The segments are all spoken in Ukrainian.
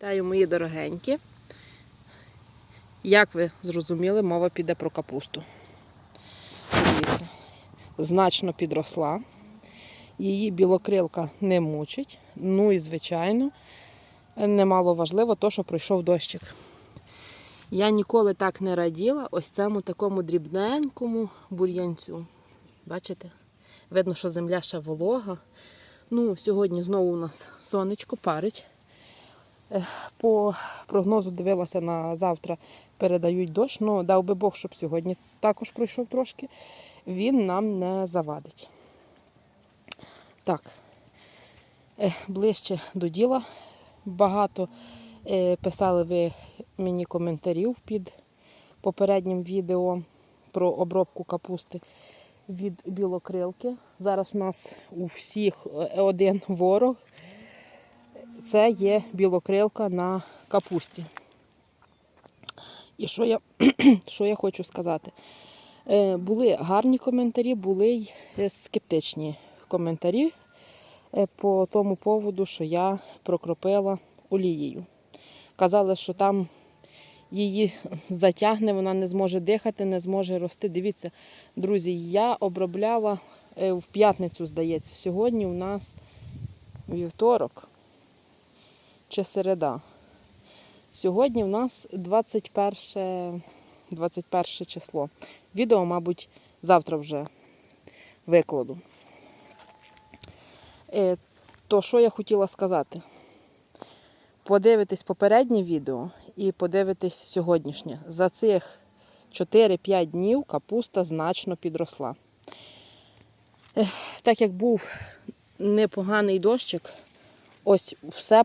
Вітаю, мої дорогенькі. Як ви зрозуміли, мова піде про капусту. Дивіться, значно підросла. Її білокрилка не мучить. Ну і, звичайно, немало важливо то, що пройшов дощик. Я ніколи так не раділа ось цьому такому дрібненькому бур'янцю. Бачите? Видно, що земля ще волога. Ну, сьогодні знову у нас сонечко парить. По прогнозу дивилася на завтра, передають дощ. Ну, дав би Бог, щоб сьогодні також пройшов трошки. Він нам не завадить. Так, е, ближче до діла. Багато е, писали ви мені коментарів під попереднім відео про обробку капусти від білокрилки. Зараз у нас у всіх е, один ворог. Це є білокрилка на капусті. І що я, що я хочу сказати? Е, були гарні коментарі, були й е, скептичні коментарі е, по тому поводу, що я прокропила олією. Казали, що там її затягне, вона не зможе дихати, не зможе рости. Дивіться, друзі, я обробляла в п'ятницю, здається. Сьогодні у нас вівторок чи середа. Сьогодні в нас 21, 21 число. Відео, мабуть, завтра вже викладу. Е, То що я хотіла сказати? Подивитись попереднє відео і подивитись сьогоднішнє. За цих 4-5 днів капуста значно підросла. Так як був непоганий дощик, ось все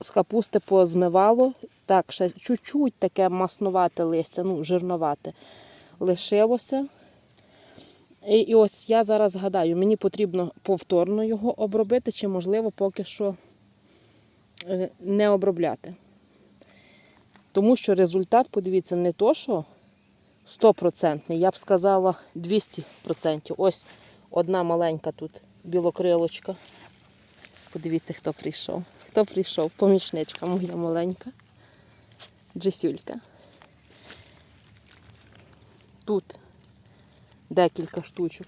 з капусти позмивало. Так, ще чуть-чуть таке маснувате листя, ну, жирновате лишилося. І, і ось я зараз згадаю, мені потрібно повторно його обробити, чи, можливо, поки що е, не обробляти. Тому що результат, подивіться, не то, що 100%, я б сказала 200%. Ось одна маленька тут білокрилочка. Подивіться, хто прийшов. Хто прийшов? Помічничка моя маленька. Джесюлька. Тут декілька штучок.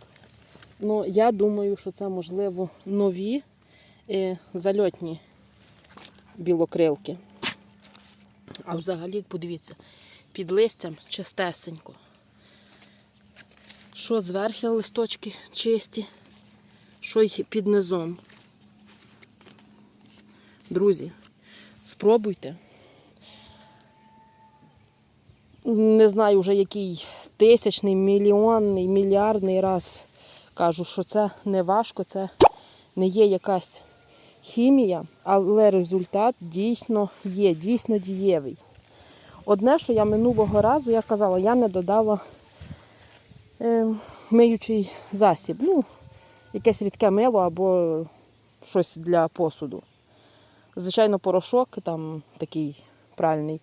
Ну, я думаю, що це, можливо, нові е, зальотні білокрилки. А взагалі, подивіться, під листям чистесенько. Що зверху листочки чисті, що й під низом. Друзі, спробуйте. Не знаю вже який тисячний, мільйонний, мільярдний раз кажу, що це не важко, це не є якась хімія, але результат дійсно є, дійсно дієвий. Одне, що я минулого разу я казала, я не додала е, миючий засіб. Ну, якесь рідке мило або щось для посуду. Звичайно, порошок там такий пральний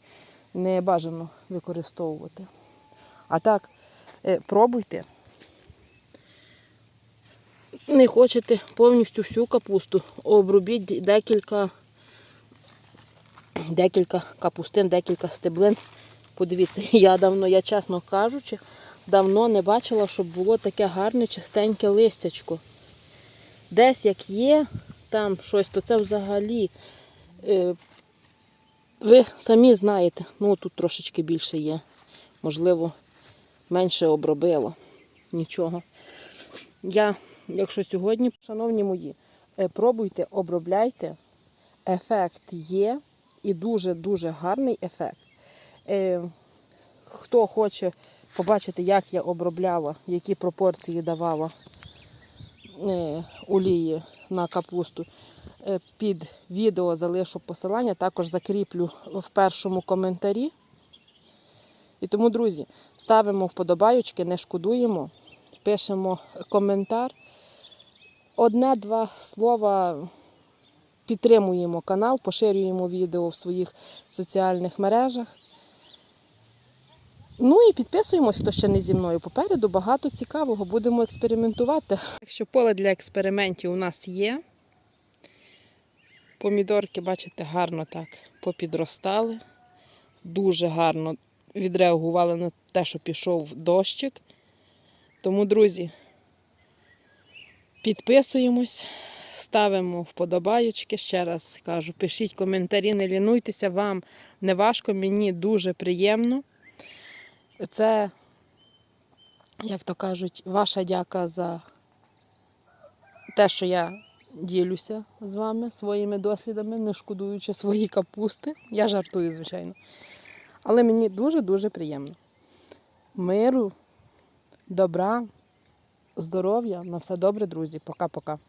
не бажано використовувати. А так, е, пробуйте. Не хочете повністю всю капусту, обробіть декілька, декілька капустин, декілька стеблин. Подивіться, я давно, я чесно кажучи, давно не бачила, щоб було таке гарне, чистеньке листячко. Десь як є там щось, то це взагалі. Е, ви самі знаєте, ну тут трошечки більше є. Можливо, менше обробила. Нічого. Я, якщо сьогодні, шановні мої, е, пробуйте, обробляйте. Ефект є і дуже-дуже гарний ефект. Е, Хто хоче побачити, як я обробляла, які пропорції давала олії на капусту, Е, під відео залишу посилання, також закріплю в першому коментарі. І тому, друзі, ставимо вподобайочки, не шкодуємо, пишемо коментар. Одне-два слова підтримуємо канал, поширюємо відео в своїх соціальних мережах. Ну і підписуємось, хто ще не зі мною. Попереду багато цікавого, будемо експериментувати. Якщо поле для експериментів у нас є. Помідорки, бачите, гарно так попідростали. Дуже гарно відреагували на те, що пішов дощик. Тому, друзі, підписуємось, ставимо вподобаючки. Ще раз кажу, пишіть коментарі, не лінуйтеся, вам не важко, мені дуже приємно. Це, як то кажуть, ваша дяка за те, що я ділюся з вами своїми дослідами, не шкодуючи свої капусти. Я жартую, звичайно. Але мені дуже-дуже приємно. Миру, добра, здоров'я. На все добре, друзі. Пока-пока.